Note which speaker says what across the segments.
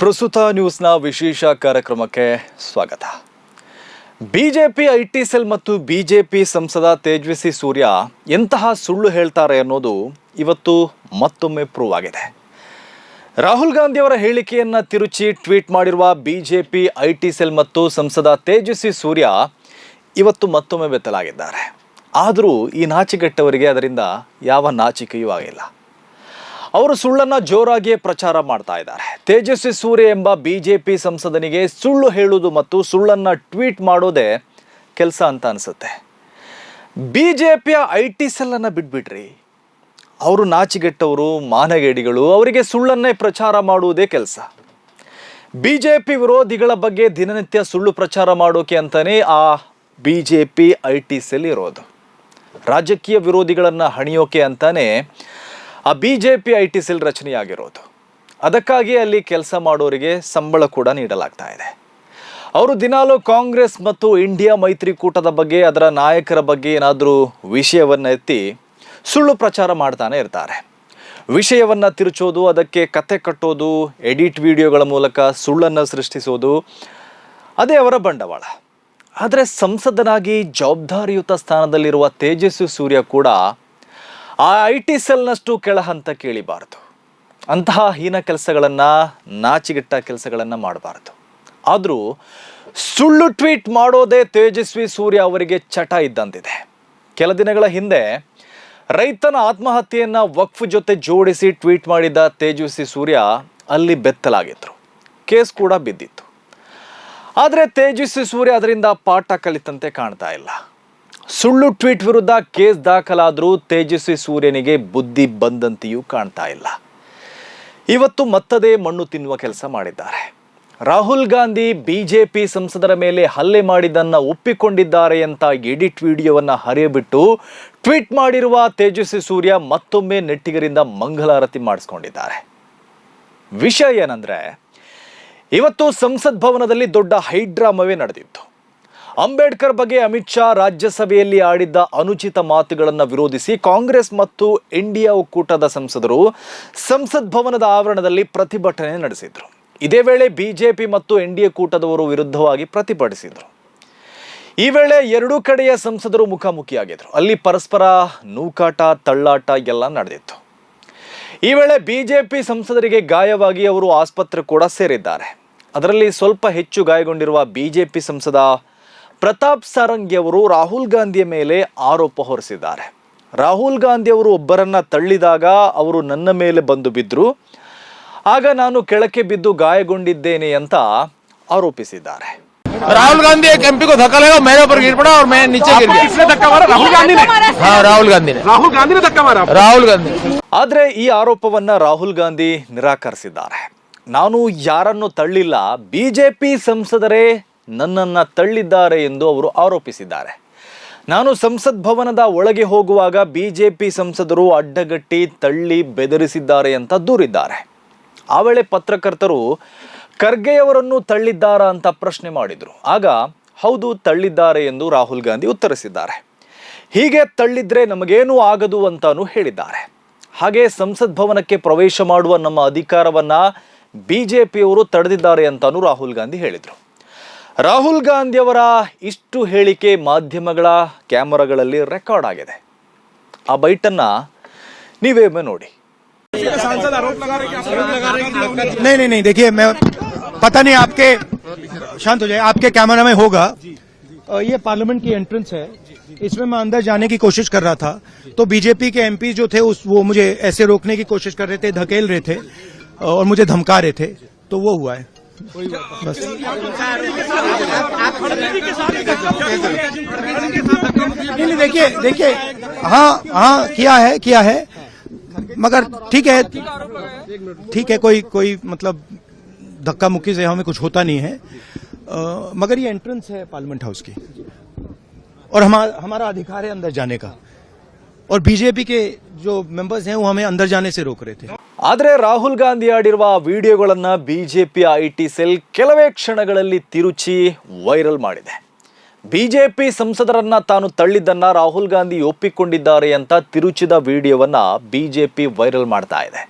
Speaker 1: ಪ್ರಸ್ತುತ ನ್ಯೂಸ್ನ ವಿಶೇಷ ಕಾರ್ಯಕ್ರಮಕ್ಕೆ ಸ್ವಾಗತ. ಬಿಜೆಪಿ ಐ ಟಿ ಸೆಲ್ ಮತ್ತು ಬಿಜೆಪಿ ಸಂಸದ ತೇಜಸ್ವಿ ಸೂರ್ಯ ಎಂತಹ ಸುಳ್ಳು ಹೇಳ್ತಾರೆ ಅನ್ನೋದು ಇವತ್ತು ಮತ್ತೊಮ್ಮೆ ಪ್ರೂವ್ ಆಗಿದೆ. ರಾಹುಲ್ ಗಾಂಧಿಯವರ ಹೇಳಿಕೆಯನ್ನು ತಿರುಚಿ ಟ್ವೀಟ್ ಮಾಡಿರುವ ಬಿಜೆಪಿ ಐ ಟಿ ಸೆಲ್ ಮತ್ತು ಸಂಸದ ತೇಜಸ್ವಿ ಸೂರ್ಯ ಇವತ್ತು ಮತ್ತೊಮ್ಮೆ ಬೆತ್ತಲಾಗಿದ್ದಾರೆ. ಆದರೂ ಈ ನಾಚಿಕೆಟ್ಟವರಿಗೆ ಅದರಿಂದ ಯಾವ ನಾಚಿಕೆಯೂ ಆಗಿಲ್ಲ. ಅವರು ಸುಳ್ಳನ್ನ ಜೋರಾಗಿ ಪ್ರಚಾರ ಮಾಡ್ತಾ ಇದ್ದಾರೆ. ತೇಜಸ್ವಿ ಸೂರ್ಯ ಎಂಬ ಬಿಜೆಪಿ ಸಂಸದನಿಗೆ ಸುಳ್ಳು ಹೇಳುವುದು ಮತ್ತು ಸುಳ್ಳನ್ನ ಟ್ವೀಟ್ ಮಾಡೋದೇ ಕೆಲಸ ಅಂತ ಅನಿಸುತ್ತೆ. ಬಿಜೆಪಿಯ ಐ ಟಿ ಸೆಲ್ಲನ್ನು ಬಿಟ್ಬಿಟ್ರಿ. ಅವರು ನಾಚಿಗೆಟ್ಟವರು ಮಾನಗೇಡಿಗಳು, ಅವರಿಗೆ ಸುಳ್ಳನ್ನೇ ಪ್ರಚಾರ ಮಾಡುವುದೇ ಕೆಲಸ. ಬಿಜೆಪಿ ವಿರೋಧಿಗಳ ಬಗ್ಗೆ ದಿನನಿತ್ಯ ಸುಳ್ಳು ಪ್ರಚಾರ ಮಾಡೋಕೆ ಅಂತಲೇ ಆ ಬಿಜೆಪಿ ಐ ಟಿ ಸೆಲ್ ಇರೋದು. ರಾಜಕೀಯ ವಿರೋಧಿಗಳನ್ನು ಹಣಿಯೋಕೆ ಅಂತಾನೆ ಆ B J P I T cell ರಚನೆಯಾಗಿರೋದು. ಅದಕ್ಕಾಗಿ ಅಲ್ಲಿ ಕೆಲಸ ಮಾಡೋರಿಗೆ ಸಂಬಳ ಕೂಡ ನೀಡಲಾಗ್ತಾ ಇದೆ. ಅವರು ದಿನಾಲೂ ಕಾಂಗ್ರೆಸ್ ಮತ್ತು ಇಂಡಿಯಾ ಮೈತ್ರಿಕೂಟದ ಬಗ್ಗೆ, ಅದರ ನಾಯಕರ ಬಗ್ಗೆ ಏನಾದರೂ ವಿಷಯವನ್ನು ಎತ್ತಿ ಸುಳ್ಳು ಪ್ರಚಾರ ಮಾಡ್ತಾನೆ ಇರ್ತಾರೆ. ವಿಷಯವನ್ನು ತಿರುಚೋದು, ಅದಕ್ಕೆ ಕತೆ ಕಟ್ಟೋದು, ಎಡಿಟ್ ವಿಡಿಯೋಗಳ ಮೂಲಕ ಸುಳ್ಳನ್ನು ಸೃಷ್ಟಿಸೋದು, ಅದೇ ಅವರ ಬಂಡವಾಳ. ಆದರೆ ಸಂಸದನಾಗಿ ಜವಾಬ್ದಾರಿಯುತ ಸ್ಥಾನದಲ್ಲಿರುವ ತೇಜಸ್ವಿ ಸೂರ್ಯ ಕೂಡ ಆ ಐ ಟಿ ಸೆಲ್ನಷ್ಟು ಕೆಳ ಹಂತ ಕೇಳಿಬಾರ್ದು. ಅಂತಹ ಹೀನ ಕೆಲಸಗಳನ್ನು, ನಾಚಿಗಿಟ್ಟ ಕೆಲಸಗಳನ್ನು ಮಾಡಬಾರ್ದು. ಆದರೂ ಸುಳ್ಳು ಟ್ವೀಟ್ ಮಾಡೋದೇ ತೇಜಸ್ವಿ ಸೂರ್ಯ ಅವರಿಗೆ ಚಟ ಇದ್ದಂತಿದೆ. ಕೆಲ ದಿನಗಳ ಹಿಂದೆ ರೈತನ ಆತ್ಮಹತ್ಯೆಯನ್ನು ವಕ್ಫ್ ಜೊತೆ ಜೋಡಿಸಿ ಟ್ವೀಟ್ ಮಾಡಿದ ತೇಜಸ್ವಿ ಸೂರ್ಯ ಅಲ್ಲಿ ಬೆತ್ತಲಾಗಿದ್ದರು ಕೇಸ್ ಕೂಡ ಬಿದ್ದಿತ್ತು. ಆದರೆ ತೇಜಸ್ವಿ ಸೂರ್ಯ ಅದರಿಂದ ಪಾಠ ಕಲಿತಂತೆ ಕಾಣ್ತಾ ಇಲ್ಲ. ಸುಳ್ಳು ಟ್ವೀಟ್ ವಿರುದ್ಧ ಕೇಸ್ ದಾಖಲಾದರೂ ತೇಜಸ್ವಿ ಸೂರ್ಯನಿಗೆ ಬುದ್ಧಿ ಬಂದಂತೆಯೂ ಕಾಣ್ತಾ ಇಲ್ಲ. ಇವತ್ತು ಮತ್ತದೇ ಮಣ್ಣು ತಿನ್ನುವ ಕೆಲಸ ಮಾಡಿದ್ದಾರೆ. ರಾಹುಲ್ ಗಾಂಧಿ ಬಿಜೆಪಿ ಸಂಸದರ ಮೇಲೆ ಹಲ್ಲೆ ಮಾಡಿದ್ದನ್ನು ಒಪ್ಪಿಕೊಂಡಿದ್ದಾರೆ ಅಂತ ಎಡಿಟ್ ವಿಡಿಯೋವನ್ನು ಹರಿಯಬಿಟ್ಟು ಟ್ವೀಟ್ ಮಾಡಿರುವ ತೇಜಸ್ವಿ ಸೂರ್ಯ ಮತ್ತೊಮ್ಮೆ ನೆಟ್ಟಿಗರಿಂದ ಮಂಗಲಾರತಿ ಮಾಡಿಸ್ಕೊಂಡಿದ್ದಾರೆ. ವಿಷಯ ಏನಂದ್ರೆ, ಇವತ್ತು ಸಂಸತ್ ಭವನದಲ್ಲಿ ದೊಡ್ಡ ಹೈಡ್ರಾಮವೇ ನಡೆದಿತ್ತು. ಅಂಬೇಡ್ಕರ್ ಬಗ್ಗೆ ಅಮಿತ್ ಶಾ ರಾಜ್ಯಸಭೆಯಲ್ಲಿ ಆಡಿದ್ದ ಅನುಚಿತ ಮಾತುಗಳನ್ನು ವಿರೋಧಿಸಿ ಕಾಂಗ್ರೆಸ್ ಮತ್ತು ಇಂಡಿಯಾ ಒಕ್ಕೂಟದ ಸಂಸದರು ಸಂಸತ್ ಭವನದ ಆವರಣದಲ್ಲಿ ಪ್ರತಿಭಟನೆ ನಡೆಸಿದರು. ಇದೇ ವೇಳೆ ಬಿಜೆಪಿ ಮತ್ತು ಎನ್ಡಿಎ ಕೂಟದವರು ವಿರುದ್ಧವಾಗಿ ಪ್ರತಿಭಟಿಸಿದರು. ಈ ವೇಳೆ ಎರಡೂ ಕಡೆಯ ಸಂಸದರು ಮುಖಾಮುಖಿಯಾಗಿದ್ದರು ಅಲ್ಲಿ ಪರಸ್ಪರ ನೂಕಾಟ, ತಳ್ಳಾಟ ಎಲ್ಲ ನಡೆದಿತ್ತು. ಈ ವೇಳೆ ಬಿಜೆಪಿ ಸಂಸದರಿಗೆ ಗಾಯವಾಗಿ ಅವರು ಆಸ್ಪತ್ರೆ ಕೂಡ ಸೇರಿದ್ದಾರೆ. ಅದರಲ್ಲಿ ಸ್ವಲ್ಪ ಹೆಚ್ಚು ಗಾಯಗೊಂಡಿರುವ ಬಿಜೆಪಿ ಸಂಸದ ಪ್ರತಾಪ್ ಸಾರಂಗಿ ಅವರು ರಾಹುಲ್ ಗಾಂಧಿಯ ಮೇಲೆ ಆರೋಪ ಹೊರಿಸಿದ್ದಾರೆ ರಾಹುಲ್ ಗಾಂಧಿ ಅವರು ಒಬ್ಬರನ್ನ ತಳ್ಳಿದಾಗ ಅವರು ನನ್ನ ಮೇಲೆ ಬಂದು ಬಿದ್ದರು ಆಗ ನಾನು ಕೆಳಕ್ಕೆ ಬಿದ್ದು ಗಾಯಗೊಂಡಿದ್ದೇನೆ ಅಂತ ಆರೋಪಿಸಿದ್ದಾರೆ
Speaker 2: राहुल गांधी एक एमपी को धक्का लगा मेरे ऊपर गिर पड़ा और मैं नीचे गिर गया
Speaker 3: किसने धक्का मारा राहुल गांधी ने
Speaker 2: हाँ राहुल गांधी ने
Speaker 3: राहुल गांधी ने धक्का मारा आपको?
Speaker 2: राहुल गांधी
Speaker 1: ಆದರೆ ಈ ಆರೋಪವನ್ನ ರಾಹುಲ್ ಗಾಂಧಿ ನಿರಾಕರಿಸಿದ್ದಾರೆ ನಾನು ಯಾರನ್ನು ತಳ್ಳಿಲ್ಲ ಬಿಜೆಪಿ ಸಂಸದರೇ ನನ್ನನ್ನು ತಳ್ಳಿದ್ದಾರೆ ಎಂದು ಅವರು ಆರೋಪಿಸಿದ್ದಾರೆ. ನಾನು ಸಂಸತ್ ಭವನದ ಒಳಗೆ ಹೋಗುವಾಗ ಬಿ ಜೆ ಪಿ ಸಂಸದರು ಅಡ್ಡಗಟ್ಟಿ ತಳ್ಳಿ ಬೆದರಿಸಿದ್ದಾರೆ ಅಂತ ದೂರಿದ್ದಾರೆ. ಆ ವೇಳೆ ಪತ್ರಕರ್ತರು, ಖರ್ಗೆಯವರನ್ನು ತಳ್ಳಿದ್ದಾರಾ ಅಂತ ಪ್ರಶ್ನೆ ಮಾಡಿದರು. ಆಗ, ಹೌದು, ತಳ್ಳಿದ್ದಾರೆ ಎಂದು ರಾಹುಲ್ ಗಾಂಧಿ ಉತ್ತರಿಸಿದ್ದಾರೆ. ಹೀಗೆ ತಳ್ಳಿದ್ರೆ ನಮಗೇನೂ ಆಗದು ಅಂತಾನು ಹೇಳಿದ್ದಾರೆ. ಹಾಗೆ ಸಂಸತ್ ಭವನಕ್ಕೆ ಪ್ರವೇಶ ಮಾಡುವ ನಮ್ಮ ಅಧಿಕಾರವನ್ನ ಪಿಯವರು ತಡೆದಿದ್ದಾರೆ ಅಂತಾನು ರಾಹುಲ್ ಗಾಂಧಿ ಹೇಳಿದರು. ರಾಹುಲ್ ಗಾಂಧಿಯವರ ಇಷ್ಟು ಹೇಳಿಕೆ ಮಾಧ್ಯಮಗಳ ಕ್ಯಾಮರಾಗಳಲ್ಲಿ ರೆಕಾರ್ಡ್ ಆಗಿದೆ ಆ ಬೈಟನ್ನ ನೀವೇ ಒಮ್ಮೆ ನೋಡಿ
Speaker 3: सांसद आरोप लगा रहे हैं कि आप आरोप लगा रहे हैं कि लोगों ने
Speaker 4: नहीं नहीं नहीं देखिए मैं पता नहीं आपके शांत हो जाए आपके कैमरा में होगा अ, ये पार्लियामेंट की एंट्रेंस है इसमें मैं अंदर जाने की कोशिश कर रहा था तो बीजेपी के एमपी जो थे उस वो मुझे ऐसे रोकने की कोशिश कर रहे थे धकेल रहे थे और मुझे धमका रहे थे तो वो हुआ है बस नहीं देखिए देखिए। हाँ हाँ किया है किया है। मगर ठीक है ठीक है कोई कोई मतलब धक्का मुक्की से हमें कुछ होता नहीं है। अ, मगर ये एंट्रेंस है पार्लियामेंट हाउस की। और हमारा हमारा अधिकार है अंदर जाने का। और बीजेपी के जो मेंबर्स हैं वो हमें अंदर जाने से रोक रहे थे।
Speaker 1: ಆದರೆ ರಾಹುಲ್ ಗಾಂಧಿ ಆಡಿರುವ ವಿಡಿಯೋಗಳನ್ನು B J P I T cell ಕೆಲವೇ ಕ್ಷಣಗಳಲ್ಲಿ ತಿರುಚಿ ವೈರಲ್ ಮಾಡಿದೆ. ಬಿ ಜೆ ಪಿ ಸಂಸದರನ್ನ ತಾನು ತಳ್ಳಿದ್ದನ್ನ ರಾಹುಲ್ ಗಾಂಧಿ ಒಪ್ಪಿಕೊಂಡಿದ್ದಾರೆ ಅಂತ ತಿರುಚಿದ ವಿಡಿಯೋವನ್ನ ಪಿ ವೈರಲ್ ಮಾಡ್ತಾ ಇದೆ.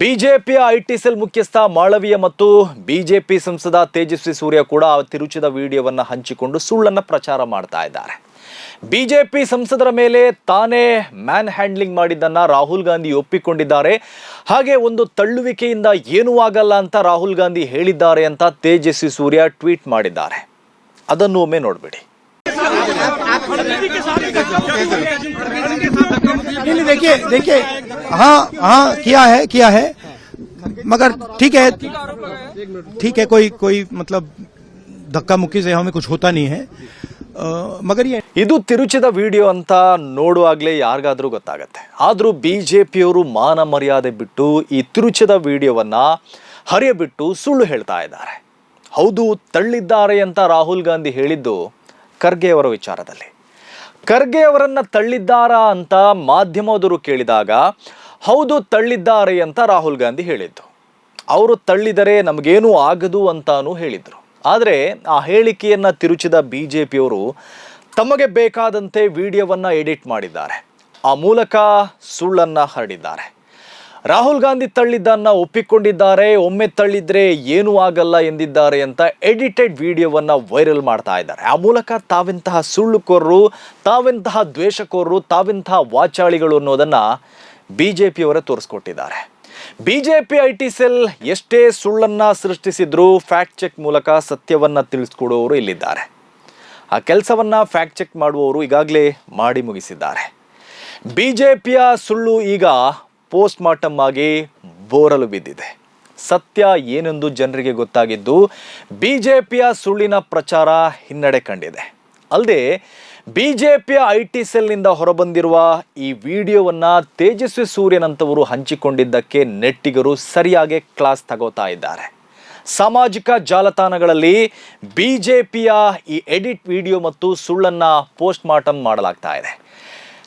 Speaker 1: ಬಿ ಜೆ ಪಿಯ ಐ ಟಿ ಸೆಲ್ ಮುಖ್ಯಸ್ಥ ಮಾಳವಿಯ ಮತ್ತು ಬಿ ಜೆ ಪಿ ಸಂಸದ ತೇಜಸ್ವಿ ಸೂರ್ಯ ಕೂಡ ಆ ತಿರುಚಿದ ವಿಡಿಯೋವನ್ನು ಹಂಚಿಕೊಂಡು ಸುಳ್ಳನ್ನು ಪ್ರಚಾರ ಮಾಡ್ತಾ ಇದ್ದಾರೆ. ಬಿಜೆಪಿ ಸಂಸದರ ಮೇಲೆ ತಾನೇ ಮ್ಯಾನ್ ಹ್ಯಾಂಡ್ಲಿಂಗ್ ಮಾಡಿದ್ದನ್ನ ರಾಹುಲ್ ಗಾಂಧಿ ಒಪ್ಪಿಕೊಂಡಿದ್ದಾರೆ ಹಾಗೆ ಒಂದು ತಳ್ಳುವಿಕೆಯಿಂದ ಏನೂ ಆಗಲ್ಲ ಅಂತ ರಾಹುಲ್ ಗಾಂಧಿ ಹೇಳಿದ್ದಾರೆ ಅಂತ ತೇಜಸ್ವಿ ಸೂರ್ಯ ಟ್ವೀಟ್ ಮಾಡಿದ್ದಾರೆ ಅದನ್ನು ಒಮ್ಮೆ ನೋಡ್ಬಿಡಿ
Speaker 4: नहीं नहीं देखिए देखिए हाँ हाँ किया है किया है मगर ठीक है ठीक है कोई कोई मतलब धक्का मुक्की से हमें कुछ होता नहीं है ಮಗರಿ
Speaker 1: ಇದು ತಿರುಚಿದ ವಿಡಿಯೋ ಅಂತ ನೋಡುವಾಗಲೇ ಯಾರಿಗಾದರೂ ಗೊತ್ತಾಗತ್ತೆ. ಆದರೂ ಬಿ ಜೆ ಪಿಯವರು ಮಾನ ಮರ್ಯಾದೆ ಬಿಟ್ಟು ಈ ತಿರುಚಿದ ವಿಡಿಯೋವನ್ನು ಹರಿಯಬಿಟ್ಟು ಸುಳ್ಳು ಹೇಳ್ತಾ ಇದ್ದಾರೆ. ಹೌದು, ತಳ್ಳಿದ್ದಾರೆ ಅಂತ ರಾಹುಲ್ ಗಾಂಧಿ ಹೇಳಿದ್ದು ಖರ್ಗೆಯವರ ವಿಚಾರದಲ್ಲಿ. ಖರ್ಗೆ ಅವರನ್ನು ತಳ್ಳಿದ್ದಾರಾ ಅಂತ ಮಾಧ್ಯಮದವರು ಕೇಳಿದಾಗ, ಹೌದು, ತಳ್ಳಿದ್ದಾರೆ ಅಂತ ರಾಹುಲ್ ಗಾಂಧಿ ಹೇಳಿದ್ದು. ಅವರು ತಳ್ಳಿದರೆ ನಮಗೇನೂ ಆಗದು ಅಂತಾನೂ ಹೇಳಿದರು. ಆದರೆ ಆ ಹೇಳಿಕೆಯನ್ನು ತಿರುಚಿದ ಬಿ ಜೆ ಪಿಯವರು ತಮಗೆ ಬೇಕಾದಂತೆ ವಿಡಿಯೋವನ್ನು ಎಡಿಟ್ ಮಾಡಿದ್ದಾರೆ. ಆ ಮೂಲಕ ಸುಳ್ಳನ್ನು ಹರಡಿದ್ದಾರೆ. ರಾಹುಲ್ ಗಾಂಧಿ ತಳ್ಳಿದ್ದನ್ನು ಒಪ್ಪಿಕೊಂಡಿದ್ದಾರೆ, ಒಮ್ಮೆ ತಳ್ಳಿದ್ರೆ ಏನೂ ಆಗಲ್ಲ ಎಂದಿದ್ದಾರೆ ಅಂತ ಎಡಿಟೆಡ್ ವಿಡಿಯೋವನ್ನು ವೈರಲ್ ಮಾಡ್ತಾ ಇದ್ದಾರೆ. ಆ ಮೂಲಕ ತಾವೆಂತಹ ಸುಳ್ಳುಕೋರರು, ತಾವೆಂತಹ ದ್ವೇಷಕೋರರು, ತಾವೆಂತಹ ವಾಚಾಳಿಗಳು ಅನ್ನೋದನ್ನು ಬಿ ಜೆ ಪಿಯವರೇ ತೋರಿಸ್ಕೊಟ್ಟಿದ್ದಾರೆ. B J P I T cell ಎಷ್ಟೇ ಸುಳ್ಳನ್ನ ಸೃಷ್ಟಿಸಿದ್ರು ಫ್ಯಾಕ್ಟ್ ಚೆಕ್ ಮೂಲಕ ಸತ್ಯವನ್ನ ತಿಳಿಸ್ಕೊಡುವವರು ಇಲ್ಲಿದ್ದಾರೆ. ಆ ಕೆಲಸವನ್ನ ಫ್ಯಾಕ್ಟ್ ಚೆಕ್ ಮಾಡುವವರು ಈಗಾಗಲೇ ಮಾಡಿ ಮುಗಿಸಿದ್ದಾರೆ. ಬಿಜೆಪಿಯ ಸುಳ್ಳು ಈಗ ಪೋಸ್ಟ್ ಮಾರ್ಟಮ್ ಆಗಿ ಬೋರಲು ಬಿದ್ದಿದೆ. ಸತ್ಯ ಏನೆಂದು ಜನರಿಗೆ ಗೊತ್ತಾಗಿದ್ದು ಬಿಜೆಪಿಯ ಸುಳ್ಳಿನ ಪ್ರಚಾರ ಹಿನ್ನಡೆ ಕಂಡಿದೆ. ಅಲ್ಲದೆ ಬಿಜೆಪಿಯ ಐ ಟಿ ಸೆಲ್ನಿಂದ ಹೊರಬಂದಿರುವ ಈ ವಿಡಿಯೋವನ್ನ ತೇಜಸ್ವಿ ಸೂರ್ಯನಂತವರು ಹಂಚಿಕೊಂಡಿದ್ದಕ್ಕೆ ನೆಟ್ಟಿಗರು ಸರಿಯಾಗಿ ಕ್ಲಾಸ್ ತಗೋತಾ ಇದ್ದಾರೆ. ಸಾಮಾಜಿಕ ಜಾಲತಾಣಗಳಲ್ಲಿ ಬಿಜೆಪಿಯ ಈ ಎಡಿಟ್ ವಿಡಿಯೋ ಮತ್ತು ಸುಳ್ಳನ್ನು ಪೋಸ್ಟ್ ಮಾರ್ಟಮ್ ಮಾಡಲಾಗ್ತಾ ಇದೆ.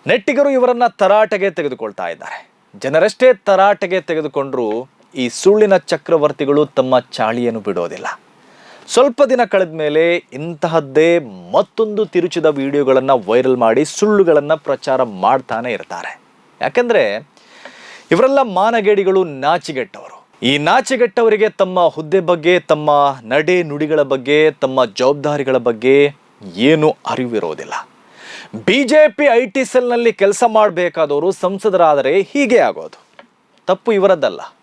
Speaker 1: ನೆಟ್ಟಿಗರು ಇವರನ್ನು ತರಾಟೆಗೆ ತೆಗೆದುಕೊಳ್ತಾ ಇದ್ದಾರೆ. ಜನರಷ್ಟೇ ತರಾಟೆಗೆ ತೆಗೆದುಕೊಂಡರೂ ಈ ಸುಳ್ಳಿನ ಚಕ್ರವರ್ತಿಗಳು ತಮ್ಮ ಚಾಳಿಯನ್ನು ಬಿಡೋದಿಲ್ಲ. ಸ್ವಲ್ಪ ದಿನ ಕಳೆದ ಮೇಲೆ ಇಂತಹದ್ದೇ ಮತ್ತೊಂದು ತಿರುಚಿದ ವಿಡಿಯೋಗಳನ್ನು ವೈರಲ್ ಮಾಡಿ ಸುಳ್ಳುಗಳನ್ನು ಪ್ರಚಾರ ಮಾಡ್ತಾನೆ ಇರ್ತಾರೆ. ಯಾಕಂದ್ರೆ ಇವರೆಲ್ಲ ಮಾನಗೇಡಿಗಳು ನಾಚಿಗೆಟ್ಟವರು. ಈ ನಾಚಿಗೆಟ್ಟವರಿಗೆ ತಮ್ಮ ಹುದ್ದೆ ಬಗ್ಗೆ, ತಮ್ಮ ನಡೆ ನುಡಿಗಳ ಬಗ್ಗೆ, ತಮ್ಮ ಜವಾಬ್ದಾರಿಗಳ ಬಗ್ಗೆ ಏನು ಅರಿವಿರೋದಿಲ್ಲ. B J P I T ಸೆಲ್ನಲ್ಲಿ ಕೆಲಸ ಮಾಡಬೇಕಾದವರು ಸಂಸದರಾದರೆ ಹೀಗೆ ಆಗೋದು. ತಪ್ಪು ಇವರದ್ದಲ್ಲ.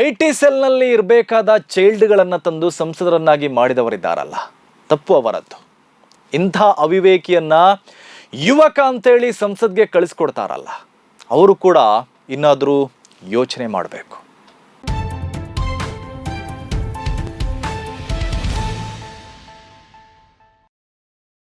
Speaker 1: ಐ ಟಿ ಸೆಲ್ನಲ್ಲಿ ಇರಬೇಕಾದ ಚೈಲ್ಡ್ಗಳನ್ನು ತಂದು ಸಂಸದರನ್ನಾಗಿ ಮಾಡಿದವರಿದ್ದಾರಲ್ಲ, ತಪ್ಪು ಅವರದ್ದು. ಇಂಥ ಅವಿವೇಕಿಯನ್ನ ಯುವಕ ಅಂತೇಳಿ ಸಂಸದ್ಗೆ ಕಳಿಸ್ಕೊಡ್ತಾರಲ್ಲ, ಅವರು ಕೂಡ ಇನ್ನಾದರೂ ಯೋಚನೆ ಮಾಡಬೇಕು.